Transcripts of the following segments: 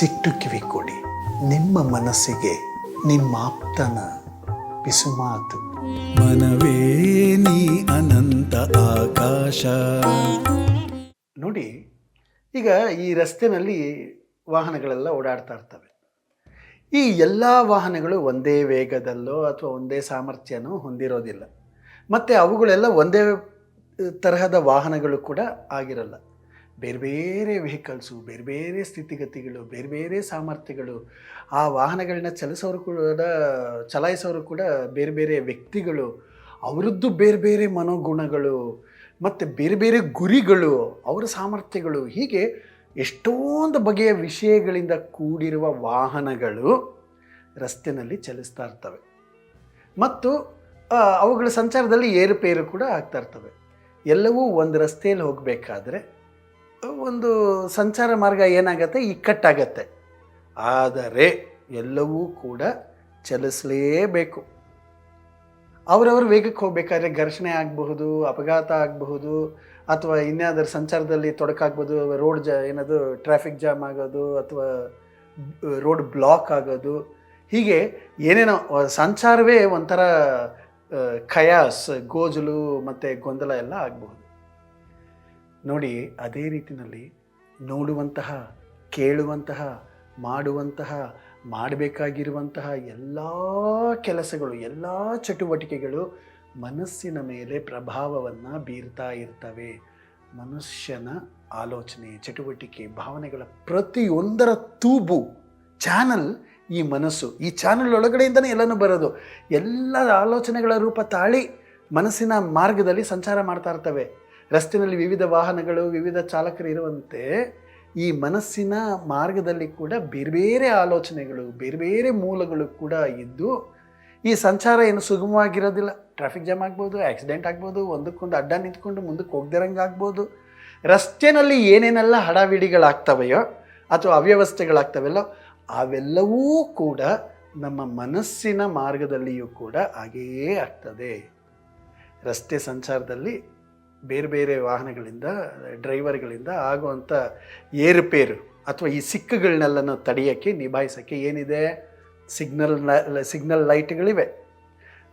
ಮನಸ್ಸಿಟ್ಟು ಕಿವಿ ಕೊಡಿ. ನಿಮ್ಮ ಮನಸ್ಸಿಗೆ ನಿಮ್ಮ ಆಪ್ತನ ಪಿಸುಮಾತು ಮನವೇ ನೀ ಅನಂತ ಆಕಾಶ. ನೋಡಿ ಈಗ ಈ ರಸ್ತೆನಲ್ಲಿ ವಾಹನಗಳೆಲ್ಲ ಓಡಾಡ್ತಾ ಇರ್ತವೆ. ಈ ಎಲ್ಲ ವಾಹನಗಳು ಒಂದೇ ವೇಗದಲ್ಲೋ ಅಥವಾ ಒಂದೇ ಸಾಮರ್ಥ್ಯನೋ ಹೊಂದಿರೋದಿಲ್ಲ. ಮತ್ತು ಅವುಗಳೆಲ್ಲ ಒಂದೇ ತರಹದ ವಾಹನಗಳು ಕೂಡ ಆಗಿರಲ್ಲ. ಬೇರೆ ಬೇರೆ ವೆಹಿಕಲ್ಸು ಬೇರೆ ಬೇರೆ ಸ್ಥಿತಿಗತಿಗಳು, ಬೇರೆ ಬೇರೆ ಸಾಮರ್ಥ್ಯಗಳು, ಆ ವಾಹನಗಳನ್ನ ಚಲಿಸೋರು ಕೂಡ, ಚಲಾಯಿಸೋರು ಕೂಡ ಬೇರೆ ಬೇರೆ ವ್ಯಕ್ತಿಗಳು, ಅವರದ್ದು ಬೇರೆ ಬೇರೆ ಮನೋಗುಣಗಳು, ಮತ್ತು ಬೇರೆ ಬೇರೆ ಗುರಿಗಳು, ಅವರ ಸಾಮರ್ಥ್ಯಗಳು, ಹೀಗೆ ಎಷ್ಟೊಂದು ಬಗೆಯ ವಿಷಯಗಳಿಂದ ಕೂಡಿರುವ ವಾಹನಗಳು ರಸ್ತೆಯಲ್ಲಿ ಚಲಿಸ್ತಾ ಇರ್ತವೆ. ಮತ್ತು ಅವುಗಳ ಸಂಚಾರದಲ್ಲಿ ಏರುಪೇರು ಕೂಡ ಆಗ್ತಾ ಇರ್ತವೆ. ಎಲ್ಲವೂ ಒಂದು ರಸ್ತೆಯಲ್ಲಿ ಹೋಗಬೇಕಾದ್ರೆ ಒಂದು ಸಂಚಾರ ಮಾರ್ಗ ಏನಾಗತ್ತೆ? ಇಕ್ಕಟ್ಟಾಗತ್ತೆ ಆದರೆ ಎಲ್ಲವೂ ಕೂಡ ಚಲಿಸಲೇಬೇಕು. ಅವರವರು ವೇಗಕ್ಕೆ ಹೋಗಬೇಕಾದ್ರೆ ಘರ್ಷಣೆ ಆಗಬಹುದು, ಅಪಘಾತ ಆಗಬಹುದು, ಅಥವಾ ಇನ್ಯಾವುದರ ಸಂಚಾರದಲ್ಲಿ ತೊಡಕಾಗ್ಬೋದು ರೋಡ್ ಜ ಏನದು ಟ್ರಾಫಿಕ್ ಜಾಮ್ ಆಗೋದು, ಅಥವಾ ರೋಡ್ ಬ್ಲಾಕ್ ಆಗೋದು. ಹೀಗೆ ಏನೇನೋ, ಸಂಚಾರವೇ ಒಂಥರ ಖಯಾಸ್ ಗೋಜಲು ಮತ್ತು ಗೊಂದಲ ಎಲ್ಲ ಆಗಬಹುದು. ನೋಡಿ, ಅದೇ ರೀತಿಯಲ್ಲಿ ನೋಡುವಂತಹ, ಕೇಳುವಂತಹ, ಮಾಡುವಂತಹ, ಮಾಡಬೇಕಾಗಿರುವಂತಹ ಎಲ್ಲ ಕೆಲಸಗಳು, ಎಲ್ಲ ಚಟುವಟಿಕೆಗಳು ಮನಸ್ಸಿನ ಮೇಲೆ ಪ್ರಭಾವವನ್ನು ಬೀರ್ತಾ ಇರ್ತವೆ. ಮನುಷ್ಯನ ಆಲೋಚನೆ, ಚಟುವಟಿಕೆ, ಭಾವನೆಗಳ ಪ್ರತಿಯೊಂದರ ತೂಬು, ಚಾನಲ್ ಈ ಮನಸ್ಸು. ಈ ಚಾನಲ್ ಒಳಗಡೆಯಿಂದನೇ ಎಲ್ಲನೂ ಬರೋದು. ಎಲ್ಲ ಆಲೋಚನೆಗಳ ರೂಪ ತಾಳಿ ಮನಸ್ಸಿನ ಮಾರ್ಗದಲ್ಲಿ ಸಂಚಾರ ಮಾಡ್ತಾ ಇರ್ತವೆ. ರಸ್ತೆಯಲ್ಲಿ ವಿವಿಧ ವಾಹನಗಳು, ವಿವಿಧ ಚಾಲಕರು ಇರುವಂತೆ ಈ ಮನಸ್ಸಿನ ಮಾರ್ಗದಲ್ಲಿ ಕೂಡ ಬೇರೆ ಬೇರೆ ಆಲೋಚನೆಗಳು, ಬೇರೆ ಬೇರೆ ಮೂಲಗಳು ಕೂಡ ಇದ್ದು, ಈ ಸಂಚಾರ ಏನು ಸುಗಮವಾಗಿರೋದಿಲ್ಲ. ಟ್ರಾಫಿಕ್ ಜಾಮ್ ಆಗ್ಬೋದು, ಆಕ್ಸಿಡೆಂಟ್ ಆಗ್ಬೋದು, ಒಂದಕ್ಕೊಂದು ಅಡ್ಡ ನಿಂತ್ಕೊಂಡು ಮುಂದಕ್ಕೆ ಹೋಗ್ದಿರಂಗೆ ಆಗ್ಬೋದು ರಸ್ತೆಯಲ್ಲಿ ಏನೇನೆಲ್ಲ ಹಡಾವಿಡಿಗಳಾಗ್ತವೆಯೋ ಅಥವಾ ಅವ್ಯವಸ್ಥೆಗಳಾಗ್ತವೆಲ್ಲೋ ಅವೆಲ್ಲವೂ ಕೂಡ ನಮ್ಮ ಮನಸ್ಸಿನ ಮಾರ್ಗದಲ್ಲಿಯೂ ಕೂಡ ಹಾಗೆಯೇ ಆಗ್ತದೆ. ರಸ್ತೆ ಸಂಚಾರದಲ್ಲಿ ಬೇರೆ ಬೇರೆ ವಾಹನಗಳಿಂದ, ಡ್ರೈವರ್ಗಳಿಂದ ಆಗುವಂಥ ಏರುಪೇರು ಅಥವಾ ಈ ಸಿಕ್ಕುಗಳನ್ನೆಲ್ಲನೂ ತಡೆಯೋಕ್ಕೆ, ನಿಭಾಯಿಸೋಕ್ಕೆ ಏನಿದೆ? ಸಿಗ್ನಲ್ ಸಿಗ್ನಲ್ ಲೈಟ್ಗಳಿವೆ.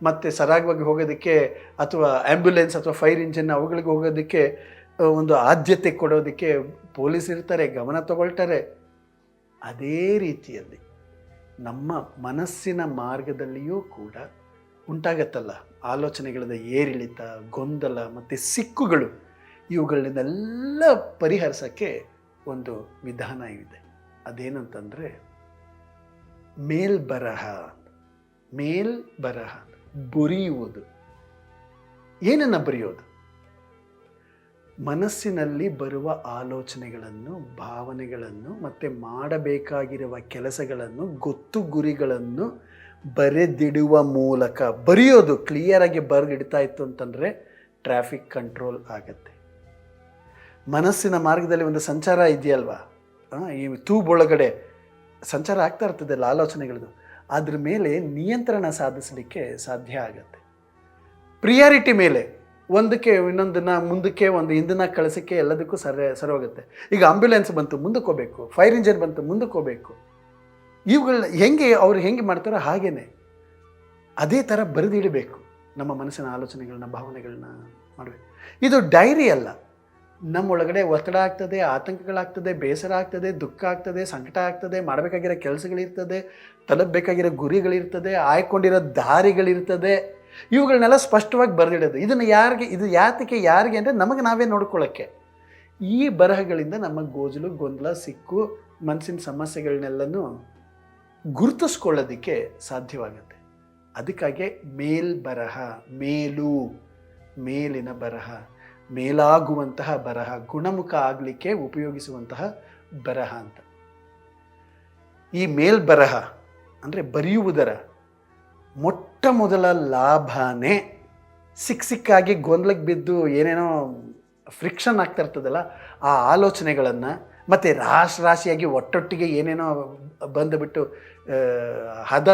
ಮತ್ತು ಸರಾಗವಾಗಿ ಹೋಗೋದಕ್ಕೆ ಅಥವಾ ಆ್ಯಂಬ್ಯುಲೆನ್ಸ್ ಅಥವಾ ಫೈರ್ ಇಂಜಿನ್ ಅವುಗಳಿಗೆ ಹೋಗೋದಕ್ಕೆ, ಒಂದು ಆದ್ಯತೆ ಕೊಡೋದಕ್ಕೆ ಪೊಲೀಸ್ ಇರ್ತಾರೆ, ಗಮನ ತಗೊಳ್ತಾರೆ. ಅದೇ ರೀತಿಯಲ್ಲಿ ನಮ್ಮ ಮನಸ್ಸಿನ ಮಾರ್ಗದಲ್ಲಿಯೂ ಕೂಡ ಉಂಟಾಗತ್ತಲ್ಲ. ಆಲೋಚನೆಗಳಿಂದ ಏರಿಳಿತ, ಗೊಂದಲ ಮತ್ತು ಸಿಕ್ಕುಗಳು ಇವುಗಳನ್ನೆಲ್ಲ ಪರಿಹರಿಸೋಕ್ಕೆ ಒಂದು ವಿಧಾನ ಇದೆ ಅದೇನಂತಂದರೆ ಮೇಲ್ಬರಹ ಮೇಲ್ ಬರಹ ಬರೆಯುವುದು. ಏನನ್ನು ಬರೆಯೋದು? ಮನಸ್ಸಿನಲ್ಲಿ ಬರುವ ಆಲೋಚನೆಗಳನ್ನು, ಭಾವನೆಗಳನ್ನು ಮತ್ತು ಮಾಡಬೇಕಾಗಿರುವ ಕೆಲಸಗಳನ್ನು, ಗೊತ್ತು ಗುರಿಗಳನ್ನು ಬರೆದಿಡುವ ಮೂಲಕ, ಬರೆಯೋದು ಕ್ಲಿಯರಾಗಿ ಬರೆದಿಡ್ತಾ ಇತ್ತು ಅಂತಂದರೆ ಟ್ರಾಫಿಕ್ ಕಂಟ್ರೋಲ್ ಆಗತ್ತೆ. ಮನಸ್ಸಿನ ಮಾರ್ಗದಲ್ಲಿ ಒಂದು ಸಂಚಾರ ಇದೆಯಲ್ವಾ? ಈ ತೂಬೊಳಗಡೆ ಸಂಚಾರ ಆಗ್ತಾ ಇರ್ತದೆ ಆಲೋಚನೆಗಳದ್ದು. ಅದ್ರ ಮೇಲೆ ನಿಯಂತ್ರಣ ಸಾಧಿಸಲಿಕ್ಕೆ ಸಾಧ್ಯ ಆಗತ್ತೆ. ಪ್ರಿಯಾರಿಟಿ ಮೇಲೆ, ಒಂದಕ್ಕೆ ಇನ್ನೊಂದನ್ನ ಮುಂದಕ್ಕೆ, ಒಂದು ಹಿಂದಿನ ಕಳಿಸೋಕ್ಕೆ ಎಲ್ಲದಕ್ಕೂ ಸರಿ ಸರಿ ಹೋಗುತ್ತೆ. ಈಗ ಆಂಬ್ಯುಲೆನ್ಸ್ ಬಂತು, ಮುಂದಕ್ಕೆ ಹೋಗಬೇಕು. ಫೈರ್ ಇಂಜಿನ್ ಬಂತು, ಮುಂದಕ್ಕೆ ಹೋಗ್ಬೇಕು. ಇವುಗಳನ್ನ ಹೆಂಗೆ ಅವ್ರು ಹೆಂಗೆ ಮಾಡ್ತಾರೋ ಹಾಗೇ ಅದೇ ಥರ ಬರೆದಿಡಬೇಕು ನಮ್ಮ ಮನಸ್ಸಿನ ಆಲೋಚನೆಗಳನ್ನ, ಭಾವನೆಗಳನ್ನ ಮಾಡಬೇಕು ಇದು ಡೈರಿ ಅಲ್ಲ. ನಮ್ಮೊಳಗಡೆ ಒತ್ತಡ ಆಗ್ತದೆ, ಆತಂಕಗಳಾಗ್ತದೆ, ಬೇಸರ ಆಗ್ತದೆ, ದುಃಖ ಆಗ್ತದೆ, ಸಂಕಟ ಆಗ್ತದೆ, ಮಾಡಬೇಕಾಗಿರೋ ಕೆಲಸಗಳಿರ್ತದೆ, ತಲುಪಬೇಕಾಗಿರೋ ಗುರಿಗಳಿರ್ತದೆ, ಆಯ್ಕೊಂಡಿರೋ ದಾರಿಗಳಿರ್ತದೆ. ಇವುಗಳನ್ನೆಲ್ಲ ಸ್ಪಷ್ಟವಾಗಿ ಬರೆದಿಡೋದು. ಇದನ್ನು ಯಾರಿಗೆ, ಇದು ಯಾತಕ್ಕೆ, ಯಾರಿಗೆ ಅಂದರೆ ನಮಗೆ ನಾವೇ ನೋಡ್ಕೊಳ್ಳೋಕ್ಕೆ. ಈ ಬರಹಗಳಿಂದ ನಮ್ಮ ಗೋಜಲು, ಗೊಂದಲ, ಸಿಕ್ಕು, ಮನಸ್ಸಿನ ಸಮಸ್ಯೆಗಳನ್ನೆಲ್ಲನೂ ಗುರುತಿಸ್ಕೊಳ್ಳೋದಕ್ಕೆ ಸಾಧ್ಯವಾಗುತ್ತೆ. ಅದಕ್ಕಾಗಿ ಮೇಲ್ ಬರಹ ಮೇಲು, ಮೇಲಿನ ಬರಹ, ಮೇಲಾಗುವಂತಹ ಬರಹ, ಗುಣಮುಖ ಆಗಲಿಕ್ಕೆ ಉಪಯೋಗಿಸುವಂತಹ ಬರಹ ಅಂತ. ಈ ಮೇಲ್ಬರಹ ಅಂದರೆ ಬರೆಯುವುದರ ಮೊಟ್ಟ ಮೊದಲ ಲಾಭನೇ ಸಿಕ್ಕ ಸಿಕ್ಕಾಗಿ ಗೊಂದಲಕ್ಕೆ ಬಿದ್ದು ಏನೇನೋ ಫ್ರಿಕ್ಷನ್ ಆಗ್ತಾ ಇರ್ತದಲ್ಲ, ಆ ಆಲೋಚನೆಗಳನ್ನು ಮತ್ತು ರಾಶಿ ರಾಶಿಯಾಗಿ ಒಟ್ಟೊಟ್ಟಿಗೆ ಏನೇನೋ ಬಂದುಬಿಟ್ಟು ಹದ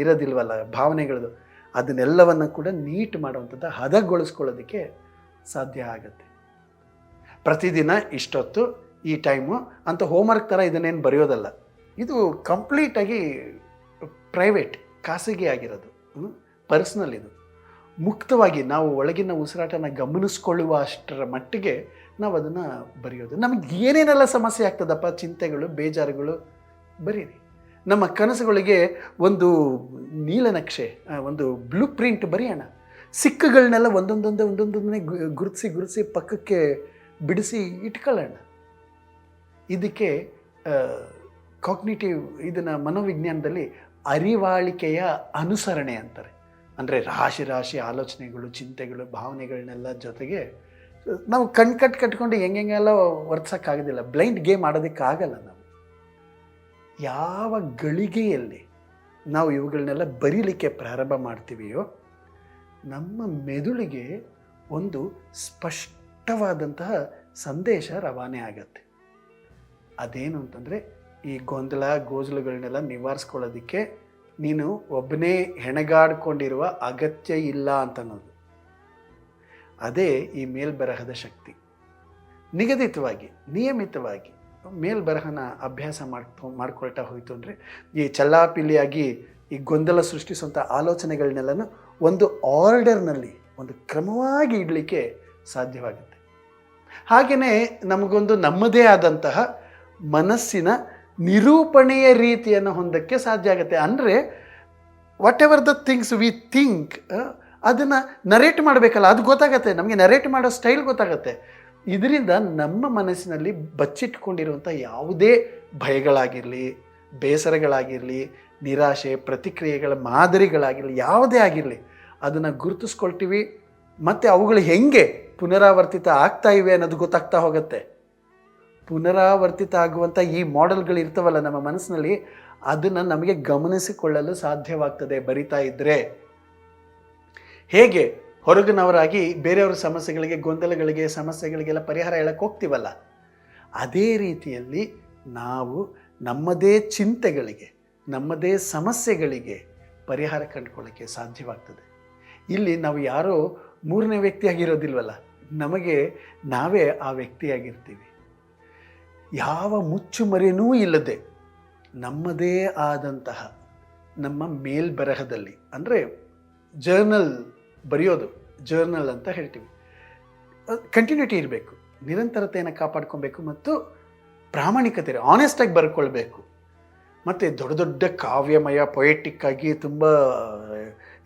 ಇರೋದಿಲ್ವಲ್ಲ, ಭಾವನೆಗಳದು. ಅದನ್ನೆಲ್ಲವನ್ನು ಕೂಡ ನೀಟ್ ಮಾಡುವಂಥದ್ದು ಹದಗೊಳಿಸ್ಕೊಳ್ಳೋದಕ್ಕೆ ಸಾಧ್ಯ ಆಗುತ್ತೆ. ಪ್ರತಿದಿನ ಇಷ್ಟೊತ್ತು ಈ ಟೈಮು ಅಂತ ಹೋಮ್ವರ್ಕ್ ಥರ ಇದನ್ನೇನು ಬರೆಯೋದಲ್ಲ. ಇದು ಕಂಪ್ಲೀಟಾಗಿ ಪ್ರೈವೇಟ್, ಖಾಸಗಿ ಆಗಿರೋದು. ಪರ್ಸ್ನಲ್ ಇದು. ಮುಕ್ತವಾಗಿ ನಾವು ಒಳಗಿನ ಉಸಿರಾಟನ ಗಮನಿಸ್ಕೊಳ್ಳುವ ಅಷ್ಟರ ಮಟ್ಟಿಗೆ ನಾವು ಅದನ್ನು ಬರೆಯೋದು. ನಮಗೆ ಏನೇನೆಲ್ಲ ಸಮಸ್ಯೆ ಆಗ್ತದಪ್ಪ? ಚಿಂತೆಗಳು, ಬೇಜಾರುಗಳು, ಬರೀರಿ. ನಮ್ಮ ಕನಸುಗಳಿಗೆ ಒಂದು ನೀಲನಕ್ಷೆ ಒಂದು ಬ್ಲೂ ಪ್ರಿಂಟ್ ಬರೆಯೋಣ. ಸಿಕ್ಕುಗಳನ್ನೆಲ್ಲ ಒಂದೊಂದೊಂದೇ, ಒಂದೊಂದೊಂದನ್ನೇ ಗುರುತಿಸಿ ಗುರುತಿಸಿ ಪಕ್ಕಕ್ಕೆ ಬಿಡಿಸಿ ಇಟ್ಕೊಳ್ಳೋಣ. ಇದಕ್ಕೆ ಕಾಗ್ನಿಟಿವ್ ಇದನ್ನು ಮನೋವಿಜ್ಞಾನದಲ್ಲಿ ಅರಿವಾಳಿಕೆಯ ಅನುಸರಣೆ ಅಂತಾರೆ. ಅಂದರೆ ರಾಶಿ ರಾಶಿ ಆಲೋಚನೆಗಳು, ಚಿಂತೆಗಳು, ಭಾವನೆಗಳನ್ನೆಲ್ಲ ಜೊತೆಗೆ, ನಾವು ಕಣ್ ಕಟ್ ಕಟ್ಕೊಂಡು ಹೆಂಗೆಲ್ಲ ವರ್ತಿಸೋಕ್ಕಾಗೋದಿಲ್ಲ ಬ್ಲೈಂಡ್ ಗೇಮ್ ಆಡೋದಕ್ಕಾಗಲ್ಲ ನಾವು. ಯಾವ ಗಳಿಗೆಯಲ್ಲಿ ನಾವು ಇವುಗಳನ್ನೆಲ್ಲ ಬರೀಲಿಕ್ಕೆ ಪ್ರಾರಂಭ ಮಾಡ್ತೀವಿಯೋ, ನಮ್ಮ ಮೆದುಳಿಗೆ ಒಂದು ಸ್ಪಷ್ಟವಾದಂತಹ ಸಂದೇಶ ರವಾನೆ ಆಗತ್ತೆ. ಅದೇನು ಅಂತಂದರೆ, ಈ ಗೊಂದಲ, ಗೋಜಲುಗಳನ್ನೆಲ್ಲ ನಿವಾರಿಸ್ಕೊಳ್ಳೋದಕ್ಕೆ ನೀನು ಒಬ್ಬನೇ ಹೆಣಗಾಡ್ಕೊಂಡಿರುವ ಅಗತ್ಯ ಇಲ್ಲ ಅಂತನ್ನೋದು. ಅದೇ ಈ ಮೇಲ್ಬರಹದ ಶಕ್ತಿ. ನಿಗದಿತವಾಗಿ, ನಿಯಮಿತವಾಗಿ ಮೇಲ್ಬರಹನ ಅಭ್ಯಾಸ ಮಾಡ್ಕೊ, ಮಾಡ್ಕೊಳ್ತಾ ಹೋಯಿತು ಅಂದರೆ ಈ ಚಲ್ಲಾಪಿಲಿಯಾಗಿ ಈ ಗೊಂದಲ ಸೃಷ್ಟಿಸುವಂಥ ಆಲೋಚನೆಗಳನ್ನೆಲ್ಲನೂ ಒಂದು ಆರ್ಡರ್ನಲ್ಲಿ, ಒಂದು ಕ್ರಮವಾಗಿ ಇಡಲಿಕ್ಕೆ ಸಾಧ್ಯವಾಗುತ್ತೆ. ಹಾಗೆಯೇ ನಮಗೊಂದು ನಮ್ಮದೇ ಆದಂತಹ ಮನಸ್ಸಿನ ನಿರೂಪಣೆಯ ರೀತಿಯನ್ನು ಹೊಂದಕ್ಕೆ ಸಾಧ್ಯ ಆಗುತ್ತೆ. ಅಂದರೆ whatever the things we think ಅದನ್ನು ನರೇಟ್ ಮಾಡಬೇಕಲ್ಲ, ಅದು ಗೊತ್ತಾಗತ್ತೆ. ನಮಗೆ ನರೇಟ್ ಮಾಡೋ ಸ್ಟೈಲ್ ಗೊತ್ತಾಗತ್ತೆ. ಇದರಿಂದ ನಮ್ಮ ಮನಸ್ಸಿನಲ್ಲಿ ಬಚ್ಚಿಟ್ಕೊಂಡಿರುವಂಥ ಯಾವುದೇ ಭಯಗಳಾಗಿರಲಿ, ಬೇಸರಗಳಾಗಿರಲಿ, ನಿರಾಶೆ, ಪ್ರತಿಕ್ರಿಯೆಗಳ ಮಾದರಿಗಳಾಗಿರಲಿ, ಯಾವುದೇ ಆಗಿರಲಿ, ಅದನ್ನು ಗುರುತಿಸ್ಕೊಳ್ತೀವಿ. ಮತ್ತು ಅವುಗಳು ಹೆಂಗೆ ಪುನರಾವರ್ತಿತ ಆಗ್ತಾ ಇವೆ ಅನ್ನೋದು ಗೊತ್ತಾಗ್ತಾ ಹೋಗುತ್ತೆ. ಪುನರಾವರ್ತಿತ ಆಗುವಂಥ ಈ ಮಾಡೆಲ್ಗಳು ಇರ್ತವಲ್ಲ ನಮ್ಮ ಮನಸ್ಸಿನಲ್ಲಿ, ಅದನ್ನು ನಮಗೆ ಗಮನಿಸಿಕೊಳ್ಳಲು ಸಾಧ್ಯವಾಗ್ತದೆ ಬರಿತಾ ಇದ್ದರೆ ಹೇಗೆ? ಹೊರಗಿನವರಾಗಿ ಬೇರೆಯವರ ಸಮಸ್ಯೆಗಳಿಗೆ, ಗೊಂದಲಗಳಿಗೆ, ಸಮಸ್ಯೆಗಳಿಗೆಲ್ಲ ಪರಿಹಾರ ಹೇಳಕ್ಕೆ ಹೋಗ್ತೀವಲ್ಲ? ಅದೇ ರೀತಿಯಲ್ಲಿ ನಾವು ನಮ್ಮದೇ ಚಿಂತೆಗಳಿಗೆ, ನಮ್ಮದೇ ಸಮಸ್ಯೆಗಳಿಗೆ ಪರಿಹಾರ ಕಂಡುಕೊಳ್ಳೋಕ್ಕೆ ಸಾಧ್ಯವಾಗ್ತದೆ. ಇಲ್ಲಿ ನಾವು ಯಾರೋ ಮೂರನೇ ವ್ಯಕ್ತಿಯಾಗಿರೋದಿಲ್ವಲ್ಲ, ನಮಗೆ ನಾವೇ ಆ ವ್ಯಕ್ತಿಯಾಗಿರ್ತೀವಿ. ಯಾವ ಮುಚ್ಚುಮರೆನೂ ಇಲ್ಲದೆ, ನಮ್ಮದೇ ಆದಂತಹ ನಮ್ಮ ಮೇಲ್ಬರಹದಲ್ಲಿ, ಅಂದರೆ ಜರ್ನಲ್ ಬರೆಯೋದು ಜರ್ನಲ್ ಅಂತ ಹೇಳ್ತೀವಿ. ಕಂಟಿನ್ಯೂಟಿ ಇರಬೇಕು. ನಿರಂತರತೆಯನ್ನು ಕಾಪಾಡ್ಕೊಬೇಕು ಮತ್ತು ಪ್ರಾಮಾಣಿಕತೆ ಆನೆಸ್ಟಾಗಿ ಬರ್ಕೊಳ್ಬೇಕು. ಮತ್ತು ದೊಡ್ಡ ದೊಡ್ಡ ಕಾವ್ಯಮಯ ಪೊಯೆಟಿಕ್ ಆಗಿ ತುಂಬ,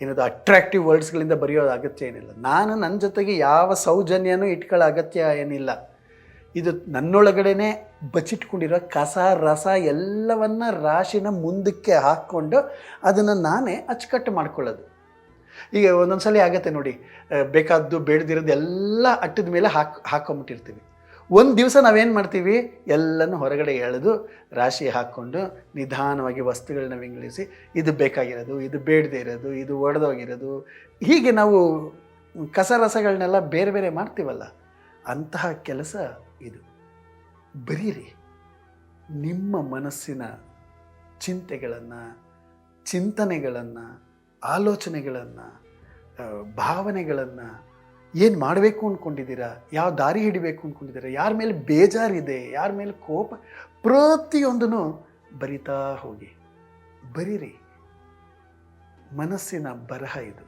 ಏನದು ಅಟ್ರಾಕ್ಟಿವ್ ವರ್ಡ್ಸ್ಗಳಿಂದ ಬರೆಯೋದು ಅಗತ್ಯ ಏನಿಲ್ಲ. ನಾನು ನನ್ನ ಜೊತೆಗೆ ಯಾವ ಸೌಜನ್ಯನೂ ಇಟ್ಕೊಳ್ಳೋ ಅಗತ್ಯ ಏನಿಲ್ಲ. ಇದು ನನ್ನೊಳಗಡೆನೇ ಬಚ್ಚಿಟ್ಕೊಂಡಿರೋ ಕಸ, ರಸ ಎಲ್ಲವನ್ನ ರಾಶಿನ ಮುಂದಕ್ಕೆ ಹಾಕ್ಕೊಂಡು ಅದನ್ನು ನಾನೇ ಅಚ್ಚುಕಟ್ಟು ಮಾಡ್ಕೊಳ್ಳೋದು. ಈಗ ಒಂದೊಂದು ಸಲ ಆಗತ್ತೆ ನೋಡಿ ಬೇಕಾದ್ದು ಬೇಡದಿರೋದು ಎಲ್ಲ ಅಟ್ಟದ ಮೇಲೆ ಹಾಕ್, ಹಾಕೊಂಬಿಟ್ಟಿರ್ತೀವಿ. ಒಂದು ದಿವಸ ನಾವೇನು ಮಾಡ್ತೀವಿ? ಎಲ್ಲನೂ ಹೊರಗಡೆ ಎಳೆದು ರಾಶಿ ಹಾಕ್ಕೊಂಡು ನಿಧಾನವಾಗಿ ವಸ್ತುಗಳನ್ನ ವಿಂಗಡಿಸಿ, ಇದು ಬೇಕಾಗಿರೋದು, ಇದು ಬೇಡದೇ ಇರೋದು ಇದು ಒಡೆದೋಗಿರೋದು. ಹೀಗೆ ನಾವು ಕಸ ರಸಗಳನ್ನೆಲ್ಲ ಬೇರೆ ಬೇರೆ ಮಾಡ್ತೀವಲ್ಲ, ಅಂತಹ ಕೆಲಸ ಇದು. ಬರೀರಿ, ನಿಮ್ಮ ಮನಸ್ಸಿನ ಚಿಂತೆಗಳನ್ನು, ಚಿಂತನೆಗಳನ್ನು ಆಲೋಚನೆಗಳನ್ನು ಭಾವನೆಗಳನ್ನು ಏನು ಮಾಡಬೇಕು ಅಂದ್ಕೊಂಡಿದ್ದೀರಾ ಯಾವ ದಾರಿ ಹಿಡಿಬೇಕು ಅಂದ್ಕೊಂಡಿದ್ದೀರಾ ಯಾರ ಮೇಲೆ ಬೇಜಾರಿದೆ, ಯಾರ ಮೇಲೆ ಕೋಪ, ಪ್ರತಿಯೊಂದನ್ನು ಬರಿತಾ ಹೋಗಿ. ಬರೀರಿ. ಮನಸ್ಸಿನ ಬರಹ ಇದು.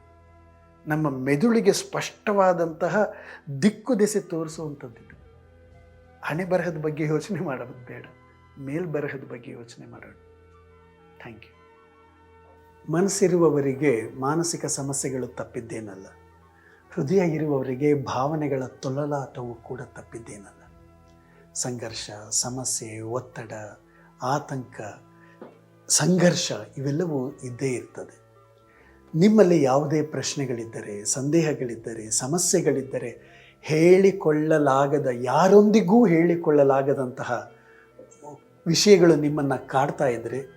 ನಮ್ಮ ಮೆದುಳಿಗೆ ಸ್ಪಷ್ಟವಾದಂತಹ ದಿಕ್ಕು ದೆಸೆ ತೋರಿಸುವಂಥದ್ದಿದು ಹಣೆ ಬರಹದ ಬಗ್ಗೆ ಯೋಚನೆ ಮಾಡೋದು ಬೇಡ. ಮೇಲ್ಬರಹದ ಬಗ್ಗೆ ಯೋಚನೆ ಮಾಡೋಣ ಥ್ಯಾಂಕ್ ಯು. ಮನಸ್ಸಿರುವವರಿಗೆ ಮಾನಸಿಕ ಸಮಸ್ಯೆಗಳು ತಪ್ಪಿದ್ದೇನಲ್ಲ. ಹೃದಯ ಇರುವವರಿಗೆ ಭಾವನೆಗಳ ತೊಳಲಾಟವು ಕೂಡ ತಪ್ಪಿದ್ದೇನಲ್ಲ. ಸಂಘರ್ಷ, ಸಮಸ್ಯೆ, ಒತ್ತಡ, ಆತಂಕ, ಸಂಘರ್ಷ ಇವೆಲ್ಲವೂ ಇದ್ದೇ ಇರ್ತದೆ. ನಿಮ್ಮಲ್ಲಿ ಯಾವುದೇ ಪ್ರಶ್ನೆಗಳಿದ್ದರೆ, ಸಂದೇಹಗಳಿದ್ದರೆ, ಸಮಸ್ಯೆಗಳಿದ್ದರೆ ಹೇಳಿಕೊಳ್ಳಲಾಗದ, ಯಾರೊಂದಿಗೂ ಹೇಳಿಕೊಳ್ಳಲಾಗದಂತಹ ವಿಷಯಗಳು ನಿಮ್ಮನ್ನು ಕಾಡ್ತಾ ಇದ್ದರೆ